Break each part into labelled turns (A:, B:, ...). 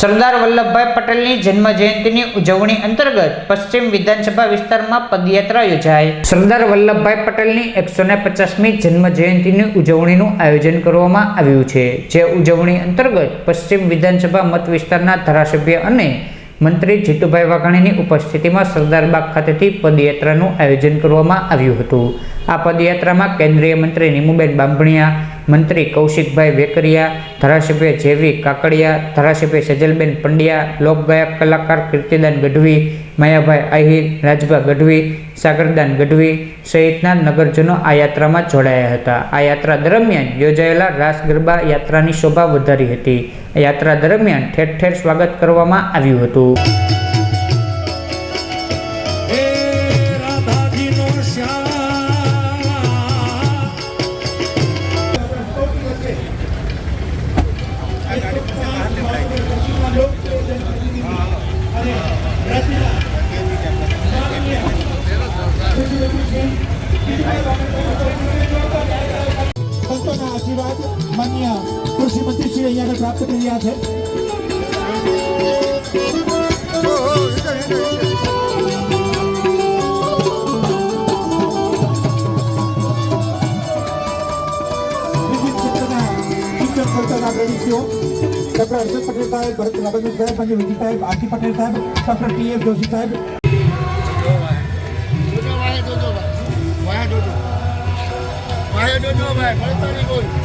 A: સરદાર વલ્લભભાઈ પટેલની જન્મ જયંતિની ઉજવણી અંતર્ગત પશ્ચિમ વિધાનસભા વિસ્તારમાં પદયાત્રા યોજાઈ. સરદાર વલ્લભભાઈ પટેલની એકસો ને પચાસમી જન્મ જયંતિની ઉજવણીનું આયોજન કરવામાં આવ્યું છે, જે ઉજવણી અંતર્ગત પશ્ચિમ વિધાનસભા મત વિસ્તારના ધારાસભ્ય અને મંત્રી જીતુભાઈ વાઘાણીની ઉપસ્થિતિમાં સરદારબાગ ખાતેથી પદયાત્રાનું આયોજન કરવામાં આવ્યું હતું. આ પદયાત્રામાં કેન્દ્રીય મંત્રી નીમુબેન બાંભણિયા મંત્રી કૌશિકભાઈ વેકરિયા, ધારાસભ્ય જેવી કાકડિયા, ધારાસભ્ય સજલબેન પંડ્યા, લોકગાયક કલાકાર કીર્તિદાન ગઢવી, માયાભાઈ આહિર, રાજભા ગઢવી, સાગરદાન ગઢવી સહિતના નગરજનો આ યાત્રામાં જોડાયા હતા. આ યાત્રા દરમિયાન યોજાયેલા રાસ ગરબા યાત્રાની શોભા વધારી હતી. યાત્રા દરમિયાન ઠેર ઠેર સ્વાગત કરવામાં આવ્યું હતું.
B: સંતોના આશીર્વાદ માન્ય કૃષિ મંત્રી શ્રી અહીંયા પ્રાપ્ત કર્યા છે. કરતા પ્રવૃત્તિઓ ડોક્ટર હર્ષદ પટેલ સાહેબ, ભરત લાભાનંદ સાહેબ અને વિજય સાહેબ આરતી પટેલ સાહેબ, ડોક્ટર ટી એફ જોશી સાહેબ.
C: ઈ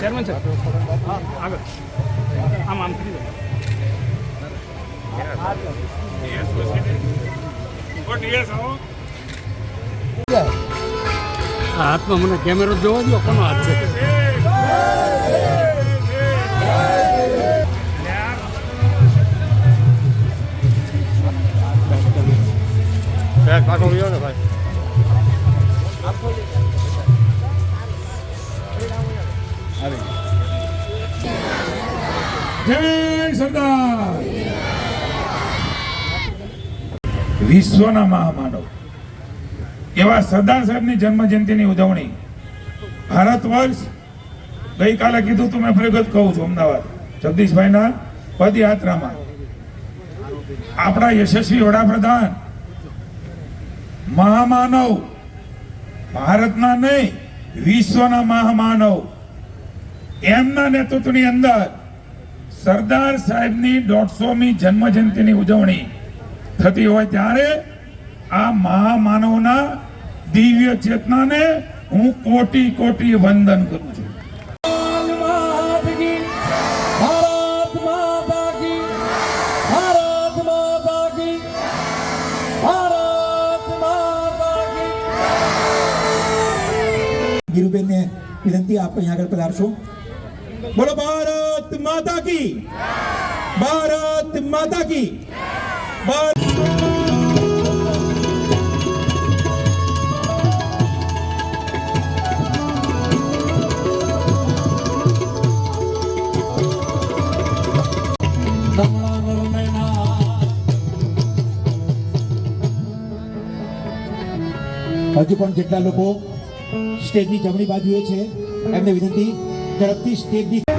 D: ચેરમેન છે આગળ. આમ આમ કરી દો. હાથમાં મને કેમેરો જોવા દો, કોનો હાથ છે?
E: જય સરદાર. વિશ્વના મહામાનવ. એવા સરદાર સાહેબની જન્મ જયંતિની ઉજવણી. ભારત વર્ષ ગઈકાલે કીધું તું મેં ફરી કહું છું, અમદાવાદ. જગદીશભાઈના પદયાત્રામાં. આપણા યશસ્વી વડાપ્રધાન. મહામાનવ. ભારતના નહીં, વિશ્વના મહામાનવ. એમના નેતૃત્વની અંદર સરદાર સાહેબની દોઢસોમી જન્મ જયંતિની ઉજવણી થતી હોય ત્યારે આ મહામાનવના દિવ્ય ચેતનાને હું કોટી કોટી વંદન કરું છું.
B: ગીરુબેનને વિનંતી આપ અહીંયા આગળ પધારશો. બોલો ભારત માતા કી ભારત માતા કી ભારત હજુ પણ જેટલા લોકો સ્ટેજની જમણી બાજુએ છે, એમને વિનંતી ઝડપથી સ્ટેજની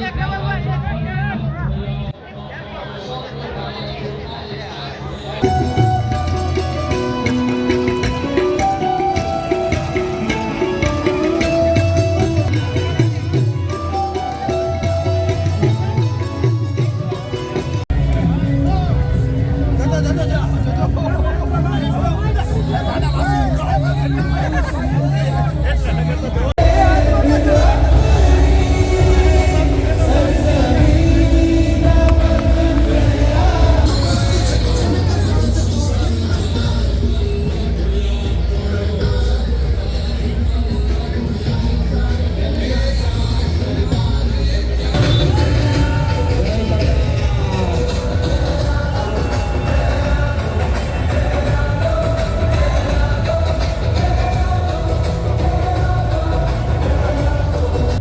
C: E acaba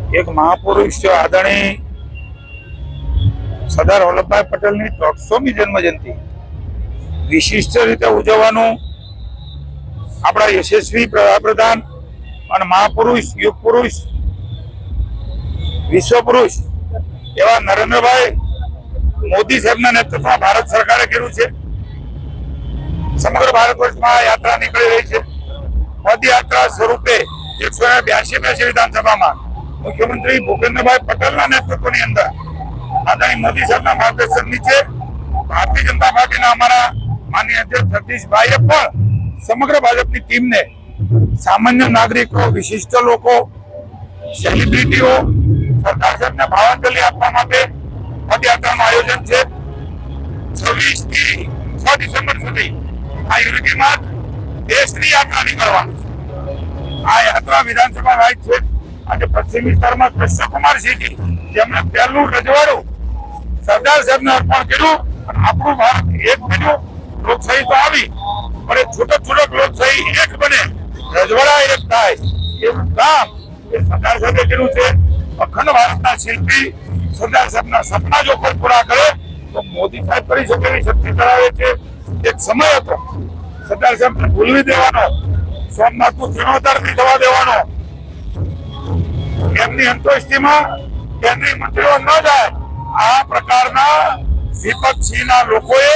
E: એક મહાપુરુષ આદરણીય સરદાર વલ્લભભાઈ પટેલની દોઢસોમી જન્મ જયંતિ વિશિષ્ટ રીતે ઉજવવાનું આપણા યશસ્વી પ્રધાન અને મહાપુરુષ યુગ પુરુષ વિશ્વ પુરુષ એવા નરેન્દ્રભાઈ મોદી સાહેબના નેતૃત્વમાં ભારત સરકારે કર્યું છે. સમગ્ર ભારત વર્ષમાં યાત્રા નીકળી રહી છે. પદયાત્રા સ્વરૂપે એકસો ને બ્યાસી બ્યાસી વિધાનસભામાં મુખ્યમંત્રી ભૂપેન્દ્રભાઈ પટેલના નેતૃત્વની અંદર આદરણીય મોદી સાહેબના માર્ગદર્શન નીચે ભારતીય જનતા પાર્ટીના અમારા માનનીય અધ્યક્ષ સતીશભાઈએ પણ સમગ્ર ભાજપની ટીમને સામાન્ય નાગરિકો, વિશિષ્ટ લોકો, સેલિબ્રિટીઓ, સરદાર સાહેબને ભાવાંજલિ આપવા માટે પદયાત્રાનું આયોજન છે છવ્વીસથી છ ડિસેમ્બર સુધી આ યુનિટીમાં દેશની યાત્રા નીકળવાની છે. આ યાત્રા વિધાનસભા રાઈટ છે આજે પશ્ચિમ વિસ્તારમાં કૃષ્ણકુમારસિંહજી જેમણે પહેલું રજવાડું સરદાર સાહેબને અર્પણ કર્યું અને આપણું ભારત એક બન્યું. લોકશાહી તો આવી, પણ એ છૂટક છૂટક લોકશાહી એક બને. રજવાડા એક થાય. એવું કામ એ સરદાર સાહેબે કર્યું છે. અખંડ ભારતના શિલ્પી સરદાર સાહેબના સપના જો કોઈ પૂરા કરે, તો મોદી સાહેબ કરી શકે એવી શક્તિ ધરાવે છે. એક સમય હતો. સરદાર સાહેબને ભૂલવી દેવાનો. સોમનાથનું જીર્ણોદ્ધાર નહીં થવા દેવાનો. એમની અંતોષ્ટિમાં કેન્દ્રીય મંત્રીઓ ન જાય, આ પ્રકારના વિપક્ષીના લોકોએ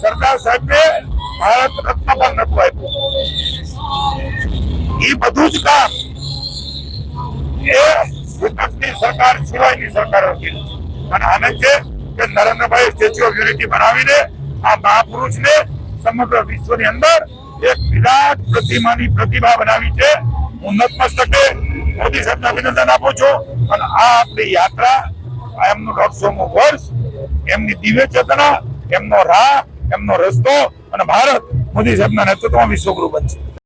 E: સરદાર સાહેબને ભારત રત્ન પણ નતું આપ્યું. એ બધું જ કામ એ વિપક્ષની સરકાર સિવાયની સરકાર હતી. અને આનંદ છે કે નરેન્દ્રભાઈ સ્ટેચ્યુ ઓફ યુનિટી બનાવીને આ મહાપુરુષને સમગ્ર વિશ્વની અંદર એક વિરાટ પ્રતિમાની પ્રતિભા બનાવી છે. હું નતમસ્તકે મોદી સાહેબને અભિનંદન આપું છું. અને આ આપણી યાત્રા એમનું દોઢસોમું વર્ષ, એમની દિવ્ય ચેતના, એમનો રાહ, એમનો રસ્તો અને ભારત મોદી સાહેબના નેતૃત્વમાં વિશ્વગુરુ બનશે.